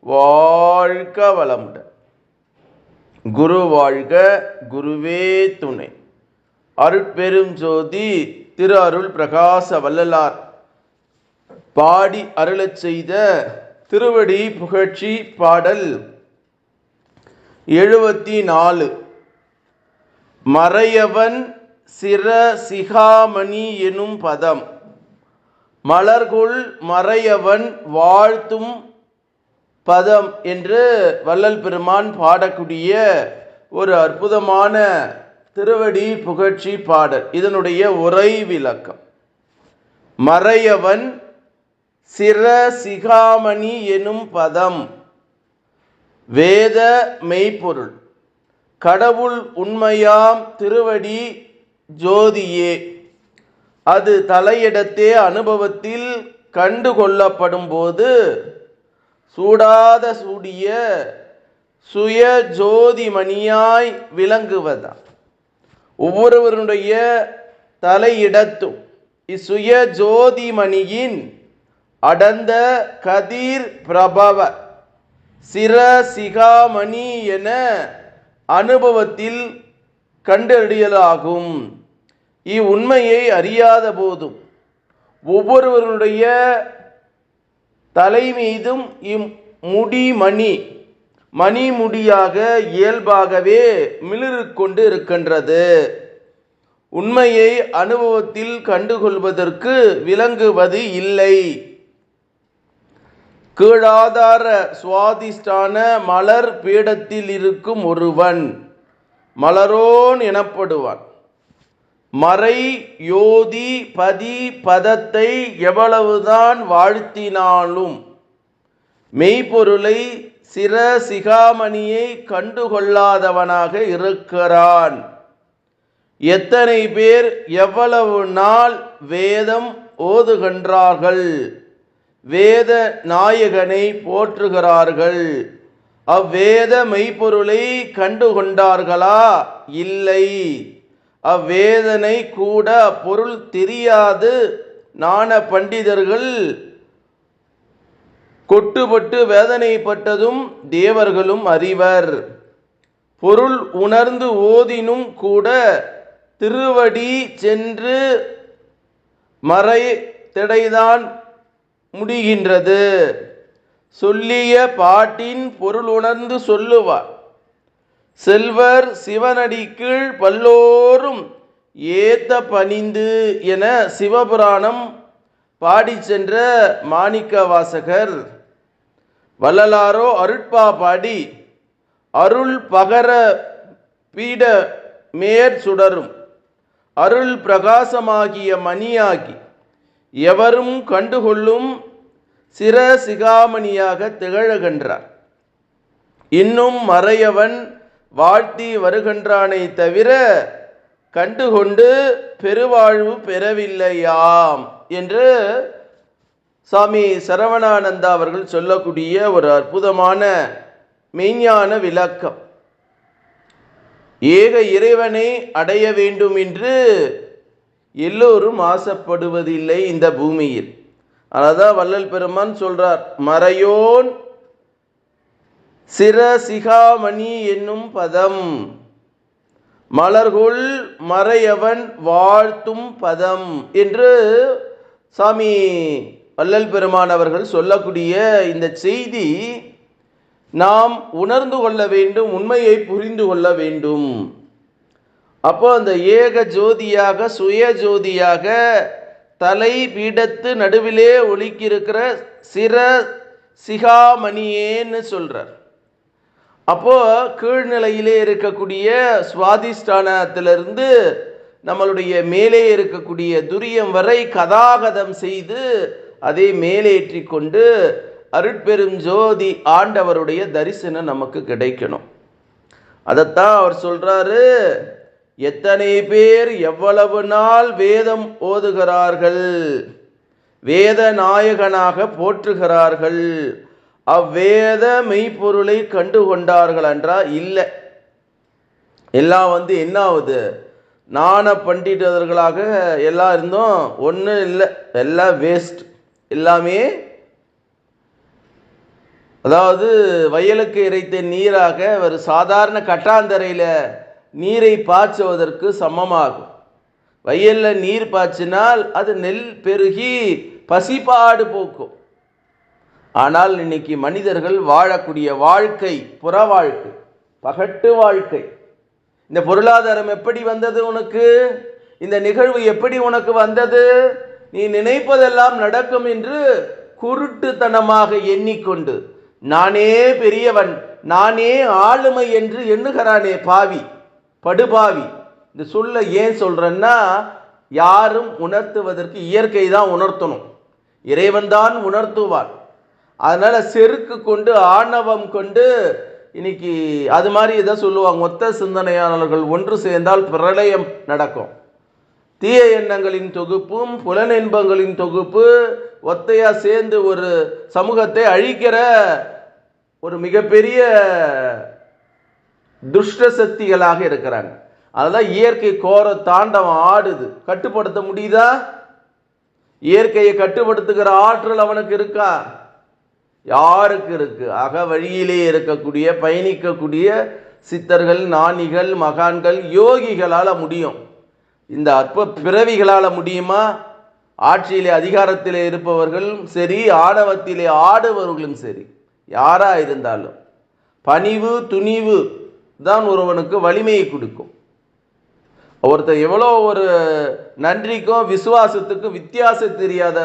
வாழ்க வளமுடன். குரு வாழ்க குருவே துணை. அருட்பெரும் ஜோதி திரு அருள் பிரகாச வள்ளலார். பாடி அருளச் செய்த திருவடி புகழ்ச்சி பாடல் எழுபத்தி நாலு மறையவன் சிர சிகாமணி எனும் பதம். மலர்குள் மறையவன் வாழ்த்தும் பதம் என்று வள்ளல் பெருமான் பாடக்கூடிய ஒரு அற்புதமான திருவடி புகழ்ச்சி பாடல். இதனுடைய உரை விளக்கம். மறையவன் சிர சிகாமணி எனும் பதம் வேத மெய்ப்பொருள் கடவுள் உண்மையாம் திருவடி ஜோதியே. அது தலையிடத்தே அனுபவத்தில் கண்டு கொள்ளப்படும் போது சூடாத சூடிய சுய ஜோதிமணியாய் விளங்குவதாம் ஒவ்வொருவருடைய தலையிடத்தும் இசுய ஜோதிமணியின் அடர்ந்த கதிர் பிரபவ சிரசிகாமணி என அனுபவத்தில் கண்டறியலாகும். இவ்வுண்மையை அறியாத போதும் ஒவ்வொருவருடைய தலை மீதும் இம்முடி மணி. மணிமுடியாக இயல்பாகவே மிளிரு கொண்டு இருக்கின்றது. உண்மையை அனுபவத்தில் கண்டுகொள்வதற்கு விளங்குவது இல்லை. கீழாதார சுவாதிஷ்டான மலர் பீடத்தில் இருக்கும் ஒருவன் மலரோன் எனப்படுவான். மறை யோதி பதி பதத்தை எவ்வளவுதான் வாழ்த்தினாலும் மெய்ப்பொருளை சிர சிகாமணியை கண்டுகொள்ளாதவனாக இருக்கிறான். எத்தனை பேர் எவ்வளவு நாள் வேதம் ஓதுகின்றார்கள்? வேத நாயகனை போற்றுகிறார்கள். அவ்வேத மெய்ப்பொருளை கண்டுகொண்டார்களா? இல்லை. அவ்வேதனை கூட பொருள் தெரியாது. நாண பண்டிதர்கள் கொட்டுப்பட்டு வேதனைப்பட்டதும் தேவர்களும் அறிவர். பொருள் உணர்ந்து ஓதினும் கூட திருவடி சென்று மறை திடைதான் முடிகின்றது. சொல்லிய பாட்டின் பொருள் உணர்ந்து சொல்லுவார் செல்வர் சிவனடி கீழ் பல்லோரும் ஏத்த பணிந்து என சிவபுராணம் பாடி சென்ற மாணிக்க வாசகர் வள்ளலாரோ அருட்பா பாடி அருள் பகர பீட மேற் சுடரும். அருள் பிரகாசமாகிய மணியாகி எவரும் கண்டுகொள்ளும் சிர சிகாமணியாக திகழகின்றார். இன்னும் மறையவன் வாழ்த்தி வருகின்றானை தவிர கண்டுகொண்டு பெருவாழ்வு பெறவில்லையாம் என்று சாமி சரவணானந்தா அவர்கள் சொல்லக்கூடிய ஒரு அற்புதமான மெய்ஞான விளக்கம். ஏக இறைவனை அடைய வேண்டும் என்று எல்லோரும் ஆசைப்படுவதில்லை இந்த பூமியில். அதான் வள்ளல் பெருமான் சொல்றார் மறையோன் சிரசிகாமணி என்னும் பதம். மலர்கொள் மறையவன் வாழ்த்தும் பதம் என்று சாமி வள்ளல் பெருமான் அவர்கள் சொல்லக்கூடிய இந்த செய்தி நாம் உணர்ந்து கொள்ள வேண்டும் உண்மையை புரிந்து கொள்ள வேண்டும். அப்போ அந்த ஏக ஜோதியாக சுய ஜோதியாக தலை பீடத்து நடுவிலே ஒலிக்கிருக்கிற சிர சிகாமணியேன்னு சொல்கிறார் அப்போது கீழ்நிலையிலே இருக்கக்கூடிய சுவாதிஷ்டானத்திலிருந்து நம்மளுடைய மேலே இருக்கக்கூடிய துரியம் வரை கதாகதம் செய்து அதை மேலேற்றி கொண்டு அருட்பெரும் ஜோதி ஆண்டவருடைய தரிசனம் நமக்கு கிடைக்கணும். அதைத்தான் அவர் சொல்கிறாரு எத்தனை பேர் எவ்வளவு நாள் வேதம் ஓதுகிறார்கள் வேத நாயகனாக போற்றுகிறார்கள். அவ்வேத மெய்ப்பொருளை கண்டு கொண்டார்கள் என்றால் இல்லை. எல்லாம் வந்து என்ன ஆகுது நாண பண்டிதர்களாக எல்லாம் இருந்தோம். ஒன்றும் இல்லை. எல்லாம் வேஸ்ட் எல்லாமே அதாவது வயலுக்கு இறைத்த நீராக ஒரு சாதாரண கட்டாந்தரையில் நீரை பாய்ச்சுவதற்கு சமமாகும். வயலில் நீர் பாய்ச்சினால் அது நெல் பெருகி பசிப்பாடு போக்கும். ஆனால் இன்னைக்கு மனிதர்கள் வாழக்கூடிய வாழ்க்கை புற வாழ்க்கை பகட்டு வாழ்க்கை. இந்த பொருளாதாரம் எப்படி வந்தது உனக்கு? இந்த நிகழ்வு எப்படி உனக்கு வந்தது? நீ நினைப்பதெல்லாம் நடக்கும் என்று குருட்டுத்தனமாக எண்ணிக்கொண்டு நானே பெரியவன் நானே ஆளுமை என்று எண்ணுகிறானே பாவி படுபாவி. இந்த சொல்ல ஏன் சொல்றேன்னா யாரும் உணர்த்துவதற்கு இயற்கை தான் உணர்த்தணும். இறைவன் தான் உணர்த்துவான் அதனால் செருக்கு கொண்டு ஆணவம் கொண்டு இன்னைக்கு அது மாதிரி இதை சொல்லுவாங்க மொத்த சிந்தனையாளர்கள் ஒன்று சேர்ந்தால் பிரளயம் நடக்கும். தீய எண்ணங்களின் தொகுப்பும் புலனின்பங்களின் தொகுப்பு ஒத்தையாக சேர்ந்து ஒரு சமூகத்தை அழிக்கிற ஒரு மிகப்பெரிய துஷ்ட சக்திகளாக இருக்கிறாங்க. அதுதான் இயற்கை கோர தாண்டவம் ஆடுது. கட்டுப்படுத்த முடியுதா? இயற்கையை கட்டுப்படுத்துகிற ஆற்றல் அவனுக்கு இருக்கா? யாருக்கு இருக்கு? அக வழியிலே இருக்கக்கூடிய பயணிக்கக்கூடிய சித்தர்கள் ஞானிகள் மகான்கள் யோகிகளால் முடியும். இந்த அற்ப பிறவிகளால் முடியுமா? ஆட்சியிலே அதிகாரத்திலே இருப்பவர்களும் சரி ஆணவத்திலே ஆடுபவர்களும் சரி. யாரா இருந்தாலும் பணிவு துணிவு தான் ஒருவனுக்கு வலிமையை கொடுக்கும். ஒருத்தர் எவ்வளோ ஒரு நன்றிக்கும் விசுவாசத்துக்கும் வித்தியாசம் தெரியாத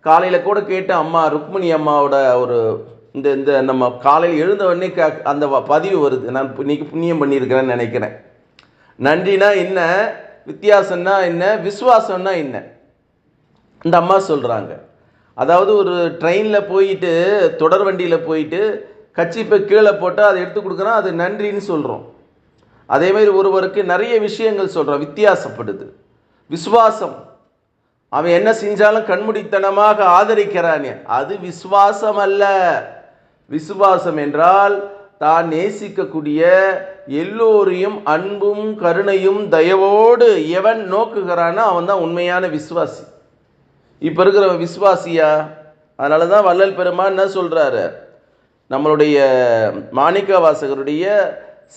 காலையில் கூட கேட்டு அம்மா ருக்மிணி அம்மாவோட ஒரு இந்த இந்த நம்ம காலையில் எழுந்த உடனே க அந்த வ- பதிவு வருது. நான் இன்னைக்கு புண்ணியம் பண்ணியிருக்கிறேன்னு நினைக்கிறேன். நன்றினா என்ன? வித்தியாசம்னா என்ன? விசுவாசம்னா என்ன? இந்த அம்மா சொல்கிறாங்க அதாவது ஒரு ட்ரெயினில் போயிட்டு தொடர் வண்டியில் போயிட்டு கச்சிப்பை கீழே போட்டால் அதை எடுத்து கொடுக்குறோம் அது நன்றின்னு சொல்கிறோம் அதே மாதிரி ஒருவருக்கு நிறைய விஷயங்கள் சொல்கிறோம் வித்தியாசப்படுது. விசுவாசம். அவன் என்ன செஞ்சாலும் கண்முடித்தனமாக ஆதரிக்கிறானே. அது விசுவாசம் அல்ல விசுவாசம் என்றால் தான் நேசிக்கக்கூடிய எல்லோரையும் அன்பும் கருணையும் தயவோடு எவன் நோக்குகிறானோ அவன் தான் உண்மையான விசுவாசி. இப்போ இருக்கிறவன் விசுவாசியா? அதனால தான் வள்ளல் பெருமான் என்ன சொல்கிறாரு நம்மளுடைய மாணிக்க வாசகருடைய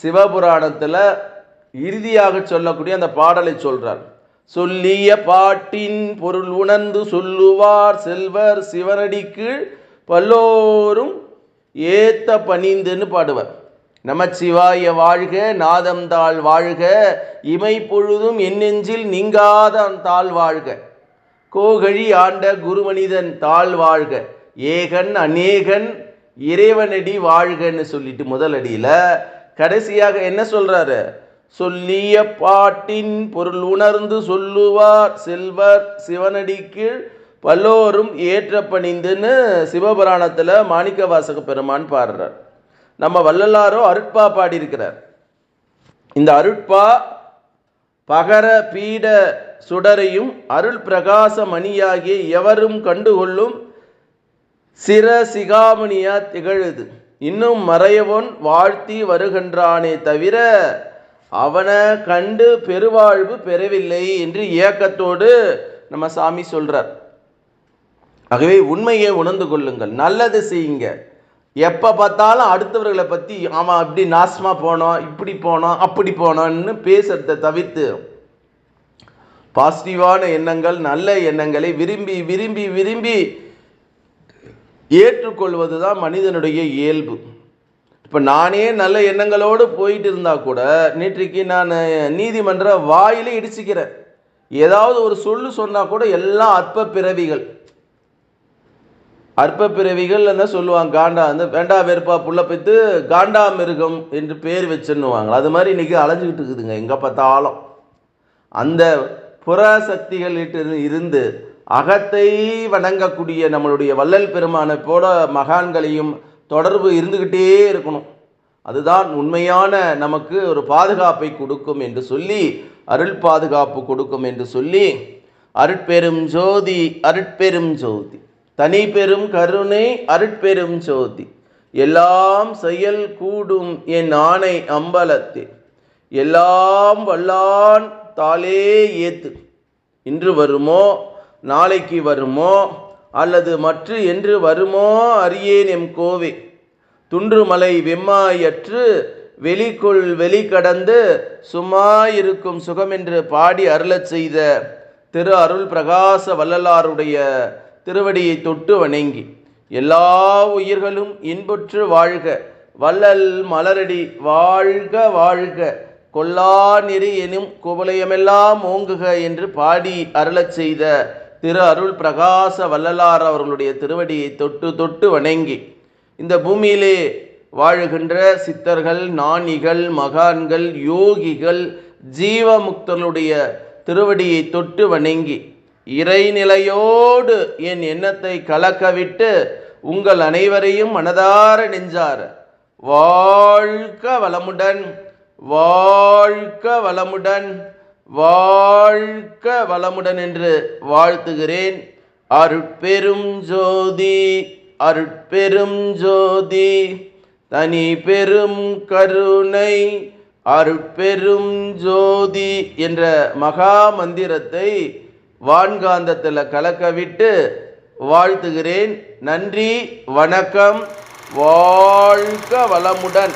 சிவபுராணத்தில் இறுதியாக சொல்லக்கூடிய அந்த பாடலை சொல்கிறார் சொல்லிய பாட்டின் பொருள் உணர்ந்து சொல்லுவார் செல்வர் சிவனடிக்கு பல்லோரும் ஏத்த பணிந்துன்னு பாடுவர். நமச்சிவாய வாழ்க நாதம் தாழ் வாழ்க இமை பொழுதும் என் நெஞ்சில் நீங்காத தாழ் வாழ்க. கோகழி ஆண்ட குருமனிதன் தாழ் வாழ்க ஏகன் அநேகன் இறைவனடி வாழ்கன்னு சொல்லிட்டு முதலடியில் கடைசியாக என்ன சொல்கிறாரு சொல்லிய பாட்டின் பொருள் உணர்ந்து சொல்லுவார். செல்வர் சிவனடிக்கு பல்லோரும் ஏற்ற பணிந்துன்னு சிவபுராணத்தில் மாணிக்க வாசக பெருமான் பாடுறார். நம்ம வள்ளலாரோ அருட்பா பாடியிருக்கிறார். இந்த அருட்பா பகர பீட சுடரையும் அருள் பிரகாச மணியாகிய எவரும் கண்டுகொள்ளும் சிர சிகாமணியா திகழுது. இன்னும் மறையவன் வாழ்த்தி வருகின்றானே தவிர அவனை கண்டு பெருவாழ்வு பெறவில்லை என்று ஏக்கத்தோடு நம்ம சாமி சொல்றார். ஆகவே உண்மையை உணர்ந்து கொள்ளுங்கள். நல்லது செய்யுங்க. எப்போ பார்த்தாலும் அடுத்தவர்களை பற்றி ஆமாம் அப்படி நாசமாக போனோம் இப்படி போனோம் அப்படி போனோன்னு பேசுறதை தவிர்த்து பாசிட்டிவான எண்ணங்கள் நல்ல எண்ணங்களை விரும்பி விரும்பி விரும்பி ஏற்றுக்கொள்வது தான் மனிதனுடைய இயல்பு. இப்போ நானே நல்ல எண்ணங்களோடு போயிட்டு இருந்தால் கூட நேற்றைக்கு நான் நீதிமன்ற வாயிலே இடிச்சுக்கிறேன். ஏதாவது ஒரு சொல்லு சொன்னால் கூட எல்லாம் அற்ப பிறவிகள். அற்ப பிறவிகள் என்ன சொல்லுவாங்க? காண்டா அந்த வேண்டா வெறுப்பா புள்ள பெற்று காண்டா மிருகம் என்று பேர் வச்சுன்னுவாங்க. அது மாதிரி இன்னைக்கு அலைஞ்சிக்கிட்டு இருக்குதுங்க எங்கே பார்த்தாலும். அந்த புற சக்திகளிட்டு இருந்து அகத்தை வணங்கக்கூடிய நம்மளுடைய வள்ளல் பெருமானை போல மகான்களையும் தொடர்பு இருந்துக்கிட்டே இருக்கணும். அதுதான் உண்மையான நமக்கு ஒரு பாதுகாப்பை கொடுக்கும் என்று சொல்லி அருள் பாதுகாப்பு கொடுக்கும் என்று சொல்லி அருட்பெரும் ஜோதி அருட்பெரும் ஜோதி. தனி பெரும் கருணை அருட்பெரும் ஜோதி. எல்லாம் செயல் கூடும் என் ஆணை அம்பலத்தில். எல்லாம் வல்லான் தாளே ஏத்து. இன்று வருமோ நாளைக்கு வருமோ அல்லது மற்று என்று வருமோ அறியேன் எம் கோவே. துன்றுமலை வெம்மாயற்று வெளிக்குள் வெளிக்கடந்து சும்மா இருக்கும் சுகமென்று பாடி அருளச் செய்த திரு அருள் பிரகாச வள்ளலாருடைய திருவடியை தொட்டு வணங்கி எல்லா உயிர்களும் இன்புற்று வாழ்க வள்ளல் மலரடி வாழ்க வாழ்க கொல்லா நெறி எனும் குவலயமெல்லாம் ஓங்குக என்று பாடி அருளச் செய்த திரு அருள் பிரகாச வள்ளலார் அவர்களுடைய திருவடியை தொட்டு தொட்டு வணங்கி இந்த பூமியிலே வாழுகின்ற சித்தர்கள் ஞானிகள் மகான்கள் யோகிகள் ஜீவமுக்தர்களுடைய திருவடியை தொட்டு வணங்கி இறைநிலையோடு என் எண்ணத்தை கலக்கவிட்டு உங்கள் அனைவரையும் மனதார நெஞ்சார வாழ்க வளமுடன் வாழ்க வளமுடன். வாழ்க வளமுடன் என்று வாழ்த்துகிறேன். அருட்பெரும் ஜோதி அருட்பெரும் ஜோதி தனி பெரும் கருணை அருட்பெரும் ஜோதி என்ற மகா மந்திரத்தை வான்காந்தத்தில் கலக்கவிட்டு வாழ்த்துகிறேன். நன்றி வணக்கம் வாழ்க வளமுடன்.